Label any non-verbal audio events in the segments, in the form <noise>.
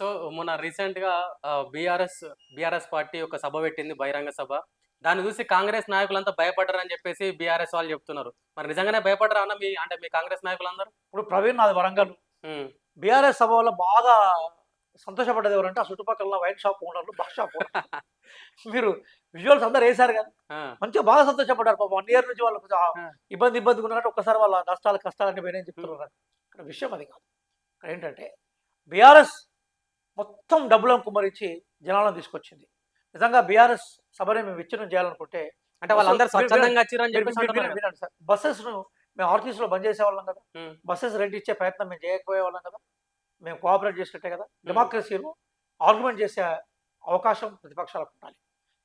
So మొన్న రీసెంట్గా BRS BRS party ఒక సభ పెట్టింది బహిరంగ సభ. దాన్ని చూసి కాంగ్రెస్ నాయకులంతా భయపడ్డారని చెప్పేసి బీఆర్ఎస్ వాళ్ళు చెప్తున్నారు. మరి నిజంగానే భయపడరా అన్న మీ అంటే మీ కాంగ్రెస్ నాయకులందరూ? ఇప్పుడు ప్రవీణ్ నాది వరంగల్. బీఆర్ఎస్ సభ వల్ల బాగా సంతోషపడ్డది ఎవరంటే ఆ చుట్టుపక్కల వైన్ షాప్ ఓనర్లు బస్ షాప్ <laughs> మీరు విజువల్స్ అందరు వేశారు కదా. మంచిగా బాగా సంతోషపడ్డారు పాపం. వన్ ఇయర్ నుంచి వాళ్ళు. ఇబ్బంది ఇబ్బందిగా ఉన్నట్టు ఒక్కసారి వాళ్ళ నష్టాలు కష్టాలన్నీ పోయినాయని చెప్తున్నారు. విషయం అది కాదు. ఏంటంటే బీఆర్ఎస్ మొత్తం డబ్బులను కుమ్మరించి జనాలను తీసుకొచ్చింది. నిజంగా బీఆర్ఎస్ సభని మేము విచ్ఛిన్నం చేయాలనుకుంటే అంటే వాళ్ళందరూ స్వచ్ఛందంగా వినండి సార్ బస్సెస్ను మేము ఆర్టీసీలో బంద్ చేసేవాళ్ళం కదా. బస్సెస్ రెంట్ ఇచ్చే ప్రయత్నం మేము చేయకపోయేవాళ్ళం కదా. మేము కోఆపరేట్ చేసినట్టే కదా. డెమోక్రసీలో ఆర్గ్యుమెంట్ చేసే అవకాశం ప్రతిపక్షాలకు ఉండాలి.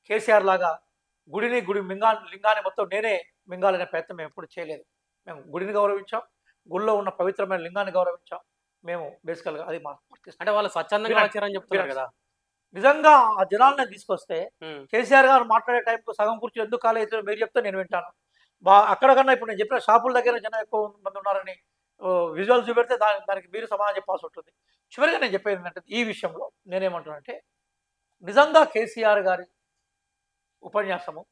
కేసీఆర్ లాగా గుడిని గుడి మింగా లింగాన్ని మొత్తం నేనే మింగాలనే ప్రయత్నం మేము ఎప్పుడు చేయలేదు. మేము గుడిని గౌరవించాం. గుడిలో ఉన్న పవిత్రమైన లింగాన్ని గౌరవించాం. మేము బేసికల్గా అది మా practice. అంటే వాళ్ళు స్వచ్ఛందంగా వచ్చారని చెప్తున్నారు. కదా నిజంగా ఆ జనాలను తీసుకొస్తే కేసీఆర్ గారు మాట్లాడే టైంకు సగం కూర్చొని ఎందుకు ఖాళీ అవుతుందో మీరు చెప్తే నేను వింటాను బా అక్కడకన్నా ఇప్పుడు నేను చెప్పిన షాపుల దగ్గర జనం ఎక్కువ మంది ఉన్నారని విజువల్ చూపెడితే దాని దానికి మీరు సమాధానం చెప్పాల్సి ఉంటుంది చివరిగా నేను చెప్పేది ఏంటంటే ఈ విషయంలో నేనేమంటున్నానంటే నిజంగా కేసీఆర్ గారి ఉపన్యాసము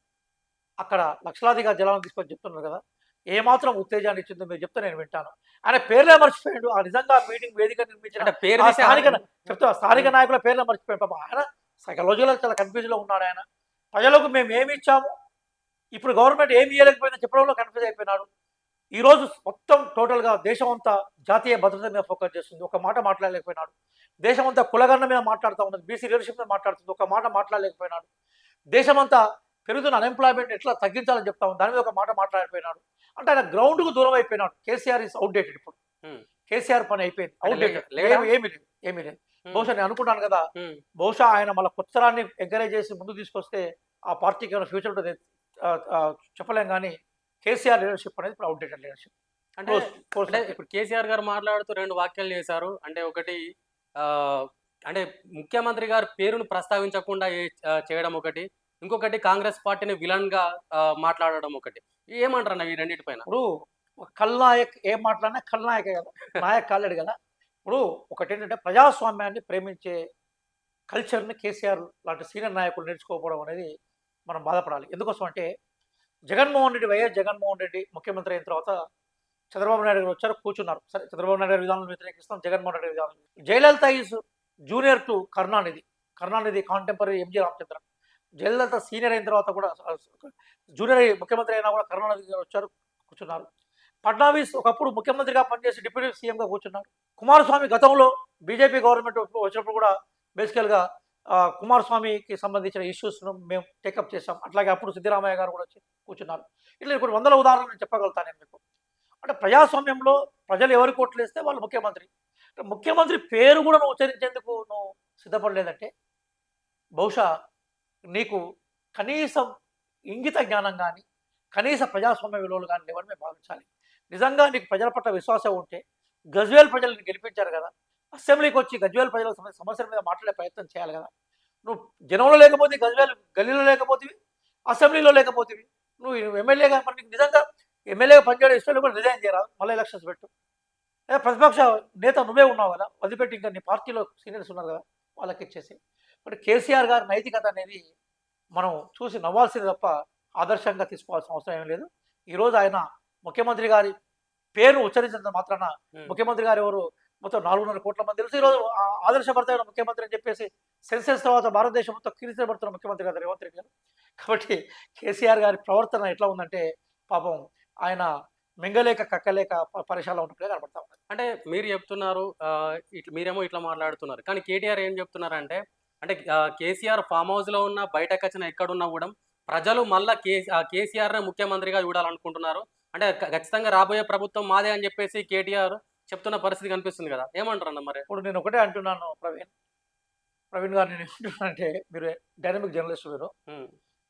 అక్కడ లక్షలాదిగా జనాలను తీసుకొని చెప్తున్నారు కదా ఏమాత్రం ఉత్తేజాన్ని ఇచ్చిందో మీరు చెప్తే నేను వింటాను. ఆయన పేర్లే మర్చిపోయాడు. ఆ నిజంగా మీటింగ్ వేదిక నిర్మించిన పేరు స్థానిక చెప్తా స్థానిక నాయకుల పేర్లు మర్చిపోయాడు. పాపం ఆయన సైకలాజికల్ చాలా కన్ఫ్యూజ్లో ఉన్నాడు ఆయన. ప్రజలకు మేము ఏమి ఇచ్చాము? ఇప్పుడు గవర్నమెంట్ ఏమి ఇవ్వలేకపోయిందో చెప్పడంలో కన్ఫ్యూజ్ అయిపోయినాడు. ఈ రోజు మొత్తం టోటల్గా దేశం అంతా జాతీయ భద్రత మీద ఫోకస్ చేస్తుంది. ఒక మాట మాట్లాడలేకపోయినాడు. దేశం అంతా కులగన్న మీద మాట్లాడుతూ ఉన్నది. బీసీ లీడర్షిప్ మీద మాట్లాడుతుంది. ఒక మాట మాట్లాడలేకపోయినాడు. దేశమంతా పెరుగుతున్న అన్ఎంప్లాయ్మెంట్ ఎట్లా తగ్గించాలని చెప్తా ఉంది దాని మీద ఒక మాట మాట్లాడిపోయినాడు. అంటే ఆయన గ్రౌండ్కు దూరం అయిపోయినాడు. కేసీఆర్ ఇస్ అవుట్డేటెడ్ ఇప్పుడు. కేసీఆర్ పని అయిపోయింది. అవుట్డేటెడ్? ఏమి లేదు ఏమీ లేదు. బహుశా నేను అనుకుంటాను కదా బహుశా ఆయన మళ్ళీ కొత్తరాన్ని ఎంకరేజ్ చేసి ముందు తీసుకొస్తే ఆ పార్టీకి ఏమైనా ఫ్యూచర్ ఉంటుంది చెప్పలేం కానీ కేసీఆర్ లీడర్షిప్ అనేది ఇప్పుడు అవుట్డేటెడ్ లీడర్షిప్ అంటే ఇప్పుడు కేసీఆర్ గారు మాట్లాడుతూ రెండు వాక్యాలు చేశారు. అంటే ఒకటి అంటే ముఖ్యమంత్రి గారి పేరును ప్రస్తావించకుండా చేయడం ఒకటి. ఇంకొకటి కాంగ్రెస్ పార్టీని విలన్గా మాట్లాడడం ఒకటి. ఏమంటారు అన్న ఈ రెండింటిపైన? ఇప్పుడు ఒక కల్నాయక్ ఏం మాట్లాడినా కల్నాయకే కదా. నాయక్ కాలేడు కదా. ఇప్పుడు ఒకటి ఏంటంటే ప్రజాస్వామ్యాన్ని ప్రేమించే కల్చర్ని కేసీఆర్ లాంటి సీనియర్ నాయకులు నేర్చుకోకపోవడం అనేది మనం బాధపడాలి. ఎందుకోసం అంటే జగన్మోహన్ రెడ్డి వైఎస్ జగన్మోహన్ రెడ్డి ముఖ్యమంత్రి అయిన తర్వాత చంద్రబాబు నాయుడు గారు వచ్చారు కూర్చున్నారు. సరే చంద్రబాబు నాయుడు గారి విధానం వ్యతిరేకిస్తాం జగన్మోహన్ రెడ్డి విధానం Jayalalithaa is junior to Karunanidhi. Karunanidhi contemporary M G Ramachandran. Jayalalithaa senior అయిన తర్వాత కూడా జూనియర్ ముఖ్యమంత్రి అయినా కూడా కరుణానిధి గారు వచ్చారు కూర్చున్నారు. ఫడ్నవీస్ ఒకప్పుడు ముఖ్యమంత్రిగా పనిచేసి డిప్యూటీ సీఎంగా కూర్చున్నారు. కుమారస్వామి గతంలో బీజేపీ గవర్నమెంట్ వచ్చినప్పుడు కూడా బేసికల్గా కుమారస్వామికి సంబంధించిన ఇష్యూస్ను మేము టేకప్ చేశాం. అట్లాగే అప్పుడు సిద్ధరామయ్య గారు కూడా వచ్చి కూర్చున్నారు. ఇట్లా ఇప్పుడు వందల ఉదాహరణలు నేను చెప్పగలుగుతాను నేను మీకు. అంటే ప్రజాస్వామ్యంలో ప్రజలు ఎవరి కోట్లు వేస్తే వాళ్ళు ముఖ్యమంత్రి. ముఖ్యమంత్రి పేరు కూడా నువ్వు ఉచ్చరించేందుకు నువ్వు సిద్ధపడలేదంటే బహుశా నీకు కనీసం ఇంగిత జ్ఞానం కానీ కనీస ప్రజాస్వామ్య విలువలు కానీ లేవని మేము భావించాలి. నిజంగా నీకు ప్రజల పట్ల విశ్వాసం ఉంటే గజ్వేల్ ప్రజల్ని గెలిపించారు కదా అసెంబ్లీకి వచ్చి గజ్వేల్ ప్రజల సమస్యల మీద మాట్లాడే ప్రయత్నం చేయాలి కదా. నువ్వు జనంలో లేకపోతే గజ్వేల్ గల్లీలో లేకపోతే అసెంబ్లీలో లేకపోతే నువ్వు ఎమ్మెల్యేగా మరి నీకు నిజంగా ఎమ్మెల్యేగా పనిచేయడం ఇష్టం కూడా రిజైన్ చేయరా? మళ్ళీ ఎలక్షన్స్ పెట్టు. ప్రతిపక్ష నేత నువ్వే ఉన్నావు కదా వదిలిపెట్టి ఇంకా నీ పార్టీలో సీనియర్స్ ఉన్నారు కదా వాళ్ళకి ఇచ్చేసి. బట్ కేసీఆర్ గారి నైతికత అనేది మనం చూసి నవ్వాల్సింది తప్ప ఆదర్శంగా తీసుకోవాల్సిన అవసరం ఏం లేదు. ఈరోజు ఆయన ముఖ్యమంత్రి గారి పేరు ఉచ్చరించినంత మాత్రాన. ముఖ్యమంత్రి గారు ఎవరు? మొత్తం నాలుగున్నర కోట్ల మంది తెలుసు. ఈరోజు ఆదర్శభర్తమైన ముఖ్యమంత్రి అని చెప్పేసి సెన్సెస్ తర్వాత భారతదేశం మొత్తం కీర్తిపడుతున్న ముఖ్యమంత్రి గారు రేవంత్ రెడ్డి గారు. కాబట్టి కేసీఆర్ గారి ప్రవర్తన ఎట్లా ఉందంటే పాపం ఆయన మింగలేక కక్కలేక పరిశాల ఉన్నట్టుగా కనబడతా ఉంది అంటే మీరు చెప్తున్నారు ఇట్లా మీరేమో ఇట్లా మాట్లాడుతున్నారు. కానీ కేటీఆర్ ఏం చెప్తున్నారు అంటే కేసీఆర్ ఫామ్ హౌస్లో ఉన్న బయటకు వచ్చిన ఎక్కడున్నా కూడా ప్రజలు మళ్ళా కే కేసీఆర్ ముఖ్యమంత్రిగా చూడాలనుకుంటున్నారు. అంటే ఖచ్చితంగా రాబోయే ప్రభుత్వం మాదే అని చెప్పేసి కేటీఆర్ చెప్తున్న పరిస్థితి కనిపిస్తుంది కదా. ఏమంటారు అన్న మరి? ఇప్పుడు నేను ఒకటే అంటున్నాను ప్రవీణ్. ప్రవీణ్ గారు నేను ఏమంటున్నానంటే మీరు డైనమిక్ జర్నలిస్ట్ మీరు.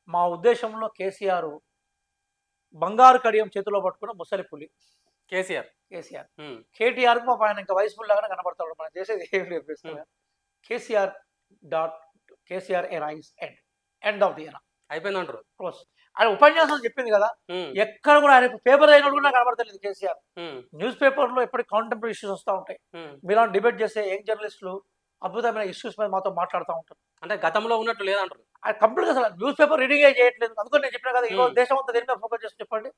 మా ఉద్దేశంలో కేసీఆర్ బంగారు కడియం చేతిలో పట్టుకున్న ముసలి పులి. కేసీఆర్. కేసీఆర్. కేటీఆర్కు ఆయన ఇంకా వయసు పుల్ లాగానే కనబడతాడు మనం చేసేది ఏం లేదు. KCR dot KCR era is end end of the era అయిపోయిందంటారు close ఆయన ఉపన్యాసం చెప్పింది కదా ఎక్కడ కూడా ఆయన పేపర్ అయినప్పుడు కూడా కనబడతలేదు కేసీఆర్ న్యూస్ పేపర్లో ఎప్పటికీ కాంటెంపరీ ఇష్యూస్ వస్తూ ఉంటాయి. మీలా డిబేట్ చేసే యంగ్ జర్నలిస్టులు అద్భుతమైన ఇష్యూస్ మీద మాతో మాట్లాడుతూ ఉంటారు. అంటే గతంలో ఉన్నట్టు లేదంటారు. ఆయన కంప్లీట్ అసలు న్యూస్ పేపర్ రీడింగ్ చేయట్లేదు. అందుకని నేను చెప్పిన కదా ఈరోజు. దేశం అంతా దేని మీద ఫోకస్ చేసి చెప్పండి.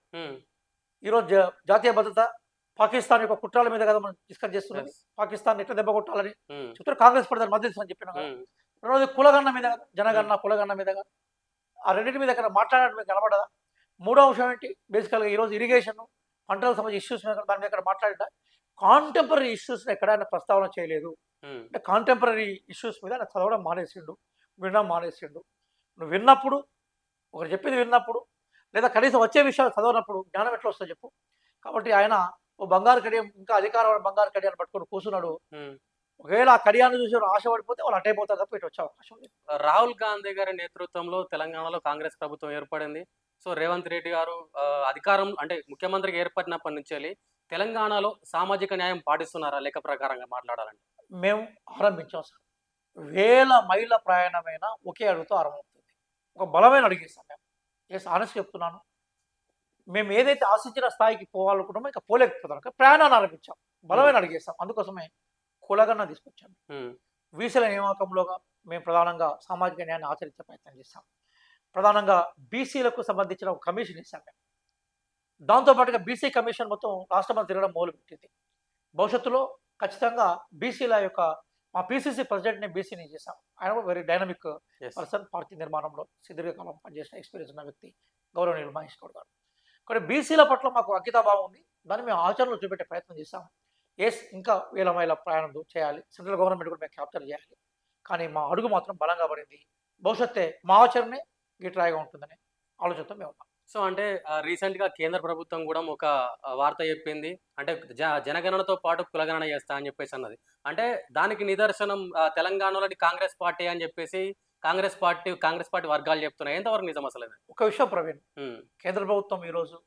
ఈరోజు జాతీయ భద్రత పాకిస్తాన్ యొక్క కుట్రాల మీద కదా మనం డిస్కస్ చేస్తున్నది yes, పాకిస్తాన్ ఎట్లా దెబ్బ కొట్టాలని ఉమ్, చెప్తారు. కాంగ్రెస్ పడతారు మద్దతు అని చెప్పిన కదా. ఉమ్, రెండోది కులగన్న మీద కదా జనగన్న కులగన్న మీద కదా. ఆ రెండింటి మీద ఇక్కడ మాట్లాడడం కనబడదా? మూడో అంశం ఏంటి? బేసికల్గా ఈరోజు ఇరిగేషన్ పంటలకు సంబంధించి ఇష్యూస్ మీద దాని మీద మాట్లాడిన కాంటెంపరీ ఇష్యూస్ ఎక్కడైనా ప్రస్తావన చేయలేదు. అంటే కాంటెంపరీ ఇష్యూస్ మీద ఆయన చదవడం మానేసిండు వినడం మానేసిండు. నువ్వు విన్నప్పుడు ఒకరు చెప్పింది విన్నప్పుడు లేదా కనీసం వచ్చే విషయాలు చదవనప్పుడు జ్ఞానం ఎట్లా వస్తుందో చెప్పు. కాబట్టి ఆయన ఓ బంగారు కడియం ఇంకా అధికారమైన బంగారు కడియాన్ని పట్టుకొని కూర్చున్నాడు. ఒకవేళ ఆ కడియాన్ని చూసి ఆశపడిపోతే వాళ్ళు అటైపోతారు తప్ప ఇటు వచ్చే అవకాశం లేదు. రాహుల్ గాంధీ గారి నేతృత్వంలో తెలంగాణలో కాంగ్రెస్ ప్రభుత్వం ఏర్పడింది. సో రేవంత్ రెడ్డి గారు అధికారం అంటే ముఖ్యమంత్రిగా ఏర్పడినప్పటి నుంచి వెళ్ళి తెలంగాణలో సామాజిక న్యాయం పాటిస్తున్నారా? లెక్క ప్రకారంగా మాట్లాడాలంటే. మేము ఆరంభించాం సార్. వేల మైళ్ళ ప్రయాణమైన ఒకే అడుగుతో ఆరంభమవుతుంది. ఒక బలమైన అడిగేస్తాం మేము. ఎస్ ఆనెస్ట్ చెప్తున్నాను. మేము ఏదైతే ఆశించిన స్థాయికి పోవాలనుకుంటామో ఇంకా పోలేకపోతాం కానీ ప్రయాణాన్ని ఆరంభించాం బలమైన అడిగేస్తాం అందుకోసమే కులగన్న తీసుకొచ్చాం. వీసీల నియామకంలోగా మేము ప్రధానంగా సామాజిక న్యాయాన్ని ఆచరించే ప్రయత్నం చేస్తాం ప్రధానంగా బీసీలకు సంబంధించిన ఒక కమిషన్ ఇస్తాం మేము. దాంతోపాటుగా బీసీ కమిషన్ మొత్తం రాష్ట్రమంతా తిరగడం మొదలుపెట్టింది. భవిష్యత్తులో ఖచ్చితంగా బీసీల యొక్క మా పీసీసీ ప్రెసిడెంట్ని బీసీని చేశాం. ఆయన వెరీ డైనమిక్. పర్సన్ పార్టీ నిర్మాణంలో సుదీర్ఘకాలం పనిచేసిన ఎక్స్పీరియన్స్ ఉన్న వ్యక్తి గౌరవనీయులు మహేష్ గౌడ్ గారు. కొన్ని బీసీల పట్ల మాకు అంకితాభావం ఉంది. దాన్ని మేము ఆచరణలో చూపెట్టే ప్రయత్నం చేస్తాం. ఎస్ ఇంకా వేల మైల ప్రయాణం చేయాలి. సెంట్రల్ గవర్నమెంట్ కూడా మేము క్యాప్చర్ చేయాలి. కానీ మా అడుగు మాత్రం బలంగా పడింది. భవిష్యత్తే మా ఆచరణే గిట్రాయిగా ఉంటుందని ఆలోచనతో మేము ఉన్నాం. సో అంటే రీసెంట్గా కేంద్ర ప్రభుత్వం కూడా ఒక వార్త చెప్పింది. అంటే జ- జనగణనతో పాటు కులగణన చేస్తా అని చెప్పేసి అన్నది. అంటే దానికి నిదర్శనం తెలంగాణలోని కాంగ్రెస్ పార్టీ అని చెప్పేసి కాంగ్రెస్ పార్టీ కాంగ్రెస్ పార్టీ వర్గాలు చెప్తున్నాయి. ఎంతవరకు నిజం అసలు? ఒక విషయం ప్రవీణ్ కేంద్ర ప్రభుత్వం ఈరోజు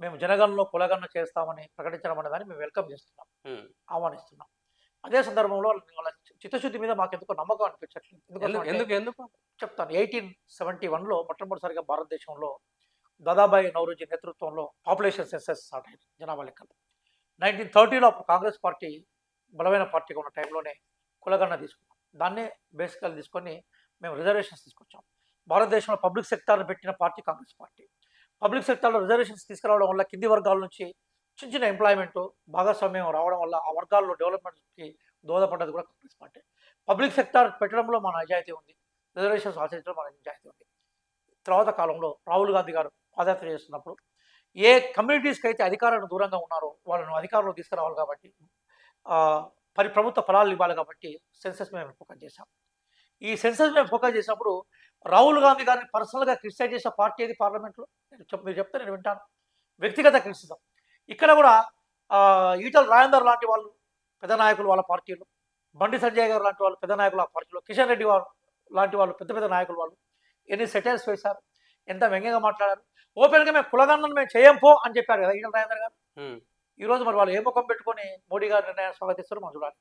మేము జనగణనలో కులగణన చేస్తామని ప్రకటించడం అనే దాన్ని మేము వెల్కమ్ చేస్తున్నాం. ఆహ్వానిస్తున్నాం. అదే సందర్భంలో వాళ్ళ- చిత్తశుద్ధి మీద మాకు ఎందుకో నమ్మకం అనిపించట్లేదు ఎందుకు ఎందుకు? చెప్తాను. ఎయిటీన్ సెవెంటీ వన్లో మొట్టమొదటిసారిగా భారతదేశంలో దాదాబాయి నౌరోజీ నేతృత్వంలో పాపులేషన్ సెన్సెస్ స్టార్ట్ అయింది జనాభా లెక్కలు. నైన్టీన్ థర్టీలో అప్పుడు కాంగ్రెస్ పార్టీ బలమైన పార్టీగా ఉన్న టైంలోనే కులగణన తీసుకున్నాం. దాన్నే బేసికల్ తీసుకొని మేము రిజర్వేషన్స్ తీసుకొచ్చాం. భారతదేశంలో పబ్లిక్ సెక్టార్ని పెట్టిన పార్టీ కాంగ్రెస్ పార్టీ. పబ్లిక్ సెక్టార్లో రిజర్వేషన్స్ తీసుకురావడం వల్ల కింది వర్గాల నుంచి చిన్న చిన్న ఎంప్లాయ్మెంట్ భాగస్వామ్యం రావడం వల్ల ఆ వర్గాల్లో డెవలప్మెంట్కి దోహదపడ్డది కూడా కాంగ్రెస్ పార్టీ. పబ్లిక్ సెక్టార్ పెట్టడంలో మన నిజాయితీ ఉంది. రిజర్వేషన్స్ ఆచరించడం మన నిజాయితీ ఉంది. తర్వాత కాలంలో రాహుల్ గాంధీ గారు పాదయాత్ర చేస్తున్నప్పుడు ఏ కమ్యూనిటీస్కి అయితే అధికారులను దూరంగా ఉన్నారో వాళ్ళను అధికారంలో తీసుకురావాలి కాబట్టి పరి ప్రభుత్వ ఫలాలు ఇవ్వాలి కాబట్టి సెన్సెస్ మేము ఫోకస్ చేశాం. ఈ సెన్సెస్ మేము ఫోకస్ చేసినప్పుడు రాహుల్ గాంధీ గారిని పర్సనల్గా క్రిటిసైజ్ చేసే పార్టీ ఏది పార్లమెంట్లో? మీరు చెప్తే నేను వింటాను. వ్యక్తిగత క్రిటిసిజం. ఇక్కడ కూడా ఈటల రాజేందర్ లాంటి వాళ్ళు పెద్ద నాయకులు వాళ్ళ పార్టీలో బండి సంజయ్ గారు లాంటి వాళ్ళు పెద్ద నాయకులు ఆ పార్టీలో కిషన్ రెడ్డి వారు లాంటి వాళ్ళు పెద్ద పెద్ద నాయకులు వాళ్ళు ఎన్ని సెటైల్స్ వేశారు ఎంత వ్యంగ్యంగా మాట్లాడారు ఓపెన్గా మేము కులగన్నను మేము చేయం పో అని చెప్పారు కదా ఈటల రాజేందర్ గారు. ఉమ్, ఈ రోజు మరి వాళ్ళు ఏ ముఖం పెట్టుకొని మోడీ గారి నిర్ణయాన్ని స్వాగతిస్తారో మనం చూడాలి.